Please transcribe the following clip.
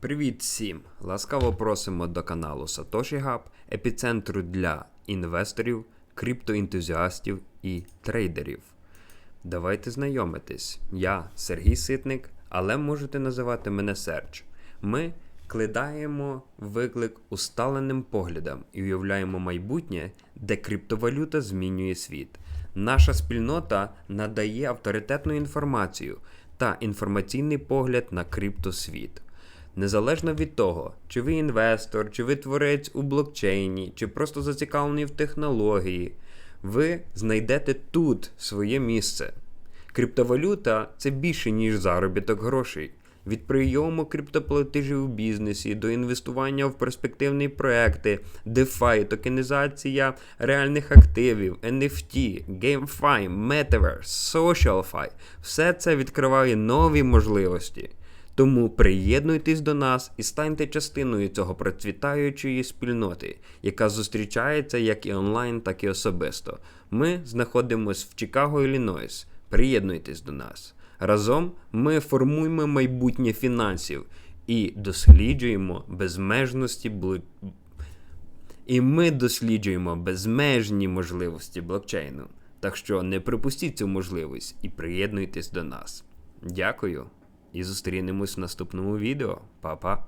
Привіт всім! Ласкаво просимо до каналу Satoshi Hub, епіцентру для інвесторів, криптоентузіастів і трейдерів. Давайте знайомитись. Я Сергій Ситник, але можете називати мене Серч. Ми кидаємо виклик усталеним поглядам і уявляємо майбутнє, де криптовалюта змінює світ. Наша спільнота надає авторитетну інформацію та інформаційний погляд на криптосвіт. Незалежно від того, чи ви інвестор, чи ви творець у блокчейні, чи просто зацікавлений в технології, ви знайдете тут своє місце. Криптовалюта це більше, ніж заробіток грошей. Від прийому криптоплатежів у бізнесі до інвестування в перспективні проекти, DeFi, токенізація реальних активів, NFT, GameFi, Metaverse, SocialFi – все це відкриває нові можливості. Тому приєднуйтесь до нас і станьте частиною цього процвітаючої спільноти, яка зустрічається як і онлайн, так і особисто. Ми знаходимося в Чикаго, Іллінойс. Приєднуйтесь до нас. Разом ми формуємо майбутнє фінансів і досліджуємо безмежності бл... І ми досліджуємо безмежні можливості блокчейну. Так що не пропустіть цю можливість і приєднуйтесь до нас. Дякую і зустрінемось в наступному відео. Па-па!